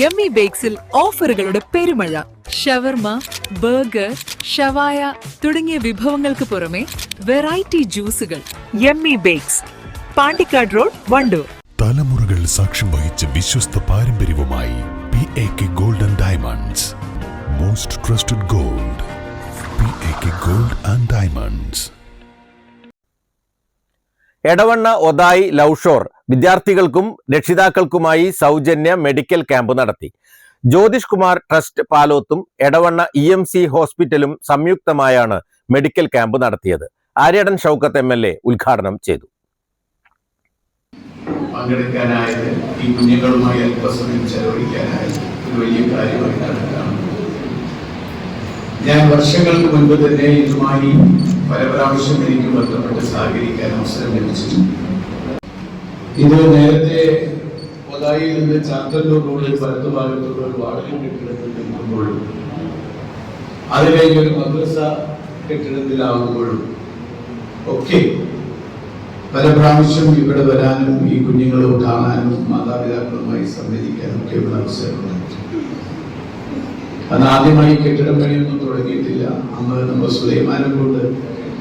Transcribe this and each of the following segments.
Yummy ബേക്സിൽ ഓഫറുകളുടെ പെരുമഴ. ഷവർമ burger ഷവായ തുടങ്ങിയ വിഭവങ്ങൾക്ക് പുറമെ variety ജ്യൂസുകൾ. Yummy bakes Pandikkad road Wandoor. തലമുറകൾ സാക്ഷ്യം വഹിച്ച വിശ്വസ്ത പാരമ്പര്യവുമായി P A K Gold and Diamonds most trusted gold P A K Gold and Diamonds Edavanna Othayi Love Shore വിദ്യാർത്ഥികൾക്കും രക്ഷിതാക്കൾക്കുമായി സൗജന്യ മെഡിക്കൽ ക്യാമ്പ് നടത്തി. ജ്യോതിഷ് കുമാർ ട്രസ്റ്റ് പാലോത്തും എടവണ്ണ ഇ എം സി ഹോസ്പിറ്റലും സംയുക്തമായാണ് മെഡിക്കൽ ക്യാമ്പ് നടത്തിയത്. Aryadan Shoukath M L A ഉദ്ഘാടനം ചെയ്തു. പങ്കെടുക്കാനായത് ഈ കുഞ്ഞുങ്ങളുമായി അല്പസമയം ചെലവഴിക്കാനായത് ഒരു വലിയ കാര്യമായിട്ടാണ് ഞാൻ വർഷങ്ങൾക്ക് മുൻപ് തന്നെ ഇതുമായി പല പ്രാവശ്യം എനിക്ക് ബന്ധപ്പെട്ട് സഹകരിക്കാൻ അവസരം ലഭിച്ചിട്ടുണ്ട്. ഇത് നേരത്തെ ഒതായിൽ നിന്ന് ചാത്തല്ലൂർ റോഡിൽ വലതു ഭാഗത്തുള്ള ഒരു വാടക കെട്ടിടത്തിൽ നിൽക്കുമ്പോഴും അതിലേക്ക് ഒരു മദ്രസ കെട്ടിടത്തിലാകുമ്പോഴും ഒക്കെ പല പ്രാവശ്യം ഇവിടെ വരാനും ഈ കുഞ്ഞുങ്ങളെ കാണാനും മാതാപിതാക്കളുമായി സംവദിക്കാനും ഒക്കെ ഉള്ള അവസരം അന്ന് ആദ്യമായി കെട്ടിടം പണിയൊന്നും തുടങ്ങിയിട്ടില്ല. അന്ന് നമ്മൾ സുലൈമാനം കൊണ്ട്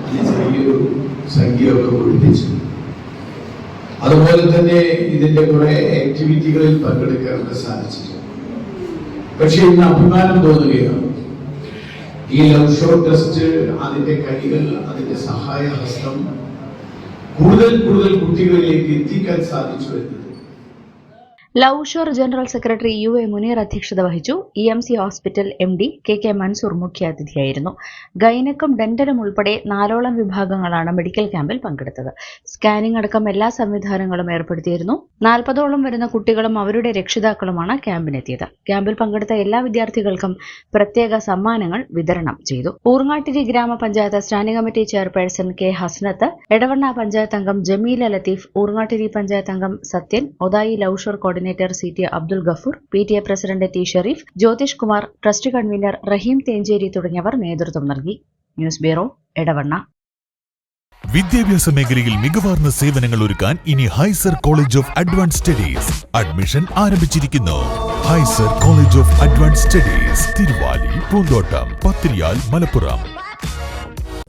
അതിന് ചെറിയൊരു സംഖ്യയൊക്കെ ഒഴിപ്പിച്ചു അതുപോലെ തന്നെ ഇതിന്റെ കുറെ ആക്ടിവിറ്റികളിൽ പങ്കെടുക്കാനൊക്കെ സാധിച്ചിട്ടുണ്ട്. പക്ഷെ ഇന്ന് അഭിമാനം തോന്നുകയാണ്. ഈ ലവ് ഷോ ടെസ്റ്റ് അതിന്റെ കൈകൾ അതിന്റെ സഹായഹസ്തം കൂടുതൽ കൂടുതൽ കുട്ടികളിലേക്ക് എത്തിക്കാൻ സാധിച്ചു എന്നത് love shore general secretary U A Muneer അധ്യക്ഷത വഹിച്ചു. E M C hospital M D K K Mansoor മുഖ്യാതിഥിയായിരുന്നു. ഗൈനക്കും ഡെന്റലും ഉൾപ്പെടെ നാലോളം വിഭാഗങ്ങളാണ് മെഡിക്കൽ ക്യാമ്പിൽ പങ്കെടുത്തത്. സ്കാനിംഗ് അടക്കം എല്ലാ സംവിധാനങ്ങളും ഏർപ്പെടുത്തിയിരുന്നു. നാൽപ്പതോളം വരുന്ന കുട്ടികളും അവരുടെ രക്ഷിതാക്കളുമാണ് ക്യാമ്പിനെത്തിയത്. ക്യാമ്പിൽ പങ്കെടുത്ത എല്ലാ വിദ്യാർത്ഥികൾക്കും പ്രത്യേക സമ്മാനങ്ങൾ വിതരണം ചെയ്തു. ഊർങ്ങാട്ടിരി ഗ്രാമപഞ്ചായത്ത് standing committee chairperson K Hasnath Edavanna panchayat അംഗം ജമീല ലത്തീഫ് ഊർങ്ങാട്ടിരി പഞ്ചായത്ത് അംഗം Sathyan Othayi Love Shore Shore coordinator C T Abdul Gafoor P T A president T Shareef Jyothish Kumar Trust convener Raheem Thencheri തുടങ്ങിയവർ നേതൃത്വം നൽകി. News bureau Edavanna. വിദ്യാഭ്യാസ മേഖലയിൽ മികവാർന്ന സേവനങ്ങൾ ഒരുക്കാൻ ഇനി Hyzer College of Advance Studies admission ആരംഭിച്ചിരിക്കുന്നു. Hyzer College of Advance Studies Thiruvali Poonthottam Pathiriyal Malappuram.